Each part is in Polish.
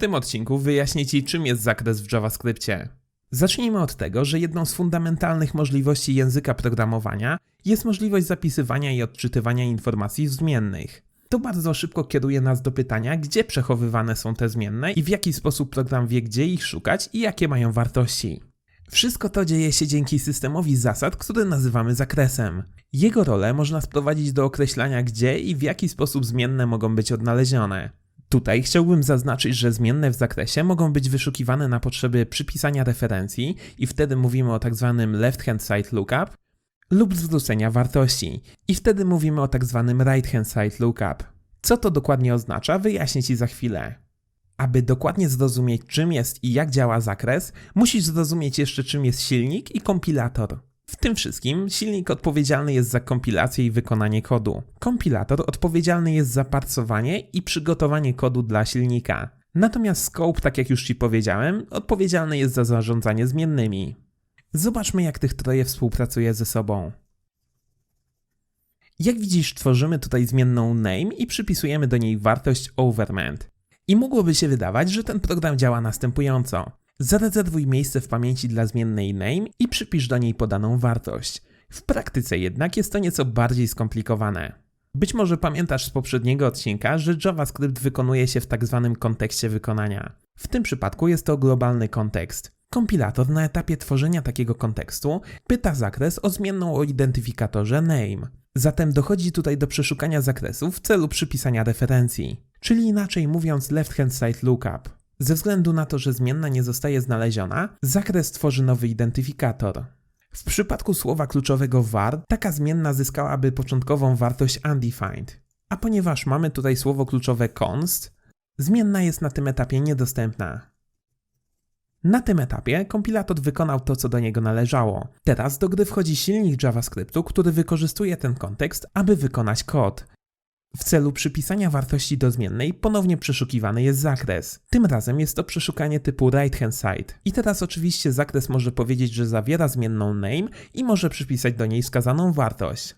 tym odcinku wyjaśnię Ci, czym jest zakres w JavaScriptie. Zacznijmy od tego, że jedną z fundamentalnych możliwości języka programowania jest możliwość zapisywania i odczytywania informacji zmiennych. To bardzo szybko kieruje nas do pytania, gdzie przechowywane są te zmienne i w jaki sposób program wie, gdzie ich szukać i jakie mają wartości. Wszystko to dzieje się dzięki systemowi zasad, który nazywamy zakresem. Jego rolę można sprowadzić do określania, gdzie i w jaki sposób zmienne mogą być odnalezione. Tutaj chciałbym zaznaczyć, że zmienne w zakresie mogą być wyszukiwane na potrzeby przypisania referencji i wtedy mówimy o tak zwanym left hand side lookup lub zwrócenia wartości i wtedy mówimy o tak zwanym right hand side lookup. Co to dokładnie oznacza, wyjaśnię Ci za chwilę. Aby dokładnie zrozumieć czym jest i jak działa zakres, musisz zrozumieć jeszcze czym jest silnik i kompilator. W tym wszystkim silnik odpowiedzialny jest za kompilację i wykonanie kodu. Kompilator odpowiedzialny jest za parcowanie i przygotowanie kodu dla silnika. Natomiast scope, tak jak już Ci powiedziałem, odpowiedzialny jest za zarządzanie zmiennymi. Zobaczmy, jak tych troje współpracuje ze sobą. Jak widzisz, tworzymy tutaj zmienną name i przypisujemy do niej wartość overment. I mogłoby się wydawać, że ten program działa następująco. Zarezerwuj miejsce w pamięci dla zmiennej name i przypisz do niej podaną wartość. W praktyce jednak jest to nieco bardziej skomplikowane. Być może pamiętasz z poprzedniego odcinka, że JavaScript wykonuje się w tak zwanym kontekście wykonania. W tym przypadku jest to globalny kontekst. Kompilator na etapie tworzenia takiego kontekstu pyta zakres o zmienną o identyfikatorze name. Zatem dochodzi tutaj do przeszukania zakresu w celu przypisania referencji, czyli inaczej mówiąc left hand side lookup. Ze względu na to, że zmienna nie zostaje znaleziona, zakres tworzy nowy identyfikator. W przypadku słowa kluczowego var, taka zmienna zyskałaby początkową wartość undefined. A ponieważ mamy tutaj słowo kluczowe const, zmienna jest na tym etapie niedostępna. Na tym etapie kompilator wykonał to, co do niego należało. Teraz do gry wchodzi silnik JavaScriptu, który wykorzystuje ten kontekst, aby wykonać kod. W celu przypisania wartości do zmiennej ponownie przeszukiwany jest zakres. Tym razem jest to przeszukanie typu right hand side. I teraz oczywiście zakres może powiedzieć, że zawiera zmienną name i może przypisać do niej wskazaną wartość.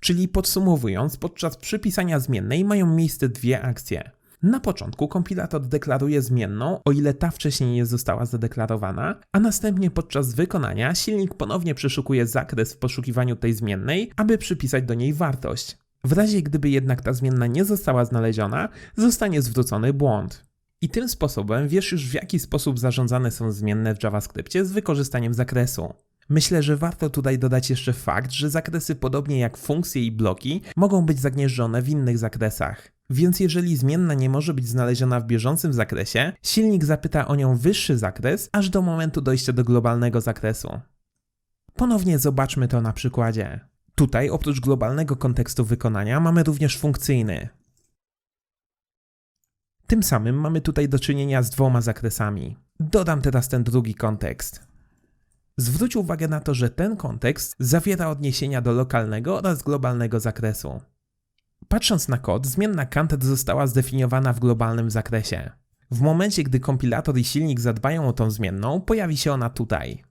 Czyli podsumowując, podczas przypisania zmiennej mają miejsce dwie akcje. Na początku kompilator deklaruje zmienną, o ile ta wcześniej nie została zadeklarowana, a następnie podczas wykonania silnik ponownie przeszukuje zakres w poszukiwaniu tej zmiennej, aby przypisać do niej wartość. W razie gdyby jednak ta zmienna nie została znaleziona, zostanie zwrócony błąd. I tym sposobem wiesz już w jaki sposób zarządzane są zmienne w JavaScriptie z wykorzystaniem zakresu. Myślę, że warto tutaj dodać jeszcze fakt, że zakresy podobnie jak funkcje i bloki mogą być zagnieżdżone w innych zakresach. Więc jeżeli zmienna nie może być znaleziona w bieżącym zakresie, silnik zapyta o nią wyższy zakres, aż do momentu dojścia do globalnego zakresu. Ponownie zobaczmy to na przykładzie. Tutaj oprócz globalnego kontekstu wykonania mamy również funkcyjny. Tym samym mamy tutaj do czynienia z dwoma zakresami. Dodam teraz ten drugi kontekst. Zwróć uwagę na to, że ten kontekst zawiera odniesienia do lokalnego oraz globalnego zakresu. Patrząc na kod, zmienna content została zdefiniowana w globalnym zakresie. W momencie, gdy kompilator i silnik zadbają o tą zmienną, pojawi się ona tutaj.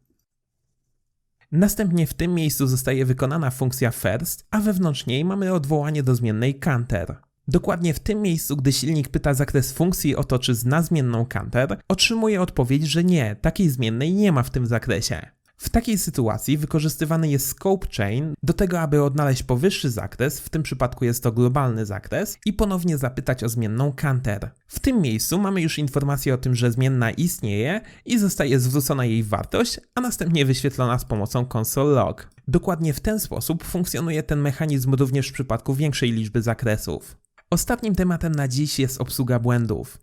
Następnie w tym miejscu zostaje wykonana funkcja first, a wewnątrz niej mamy odwołanie do zmiennej counter. Dokładnie w tym miejscu, gdy silnik pyta zakres funkcji o to, czy zna zmienną counter, otrzymuje odpowiedź, że nie, takiej zmiennej nie ma w tym zakresie. W takiej sytuacji wykorzystywany jest scope chain do tego, aby odnaleźć powyższy zakres, w tym przypadku jest to globalny zakres, i ponownie zapytać o zmienną counter. W tym miejscu mamy już informację o tym, że zmienna istnieje i zostaje zwrócona jej wartość, a następnie wyświetlona z pomocą console log. Dokładnie w ten sposób funkcjonuje ten mechanizm również w przypadku większej liczby zakresów. Ostatnim tematem na dziś jest obsługa błędów.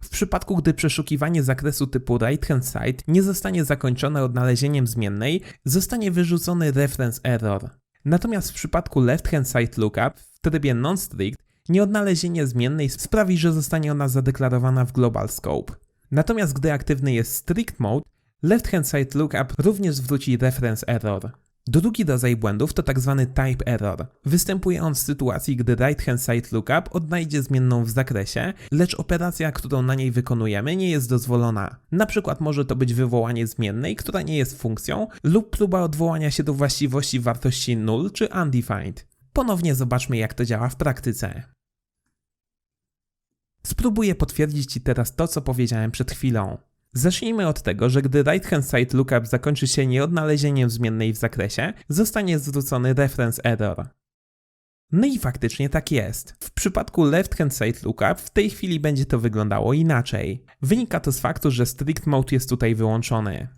W przypadku, gdy przeszukiwanie zakresu typu right hand side nie zostanie zakończone odnalezieniem zmiennej, zostanie wyrzucony reference error. Natomiast w przypadku left hand side lookup w trybie non-strict nieodnalezienie zmiennej sprawi, że zostanie ona zadeklarowana w global scope. Natomiast gdy aktywny jest strict mode, left hand side lookup również zwróci reference error. Drugi rodzaj błędów to tzw. Tak type error. Występuje on w sytuacji, gdy right hand side lookup odnajdzie zmienną w zakresie, lecz operacja, którą na niej wykonujemy nie jest dozwolona. Na przykład może to być wywołanie zmiennej, która nie jest funkcją, lub próba odwołania się do właściwości wartości null czy undefined. Ponownie zobaczmy jak to działa w praktyce. Spróbuję potwierdzić Ci teraz to, co powiedziałem przed chwilą. Zacznijmy od tego, że gdy right hand side lookup zakończy się nieodnalezieniem zmiennej w zakresie, zostanie zwrócony reference error. No i faktycznie tak jest. W przypadku left hand side lookup w tej chwili będzie to wyglądało inaczej. Wynika to z faktu, że strict mode jest tutaj wyłączony.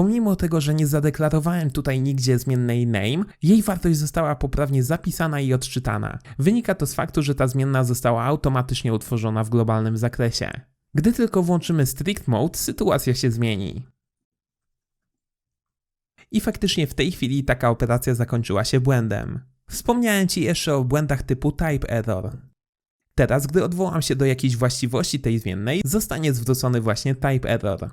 Pomimo tego, że nie zadeklarowałem tutaj nigdzie zmiennej name, jej wartość została poprawnie zapisana i odczytana. Wynika to z faktu, że ta zmienna została automatycznie utworzona w globalnym zakresie. Gdy tylko włączymy strict mode, sytuacja się zmieni. I faktycznie w tej chwili taka operacja zakończyła się błędem. Wspomniałem Ci jeszcze o błędach typu type error. Teraz, gdy odwołam się do jakiejś właściwości tej zmiennej, zostanie zwrócony właśnie type error.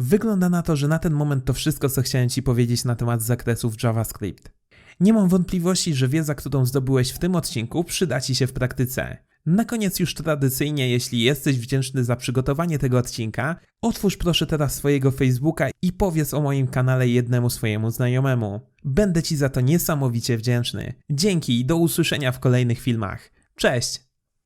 Wygląda na to, że na ten moment to wszystko, co chciałem Ci powiedzieć na temat zakresów JavaScript. Nie mam wątpliwości, że wiedza, którą zdobyłeś w tym odcinku, przyda Ci się w praktyce. Na koniec już tradycyjnie, jeśli jesteś wdzięczny za przygotowanie tego odcinka, otwórz proszę teraz swojego Facebooka i powiedz o moim kanale jednemu swojemu znajomemu. Będę Ci za to niesamowicie wdzięczny. Dzięki i do usłyszenia w kolejnych filmach. Cześć!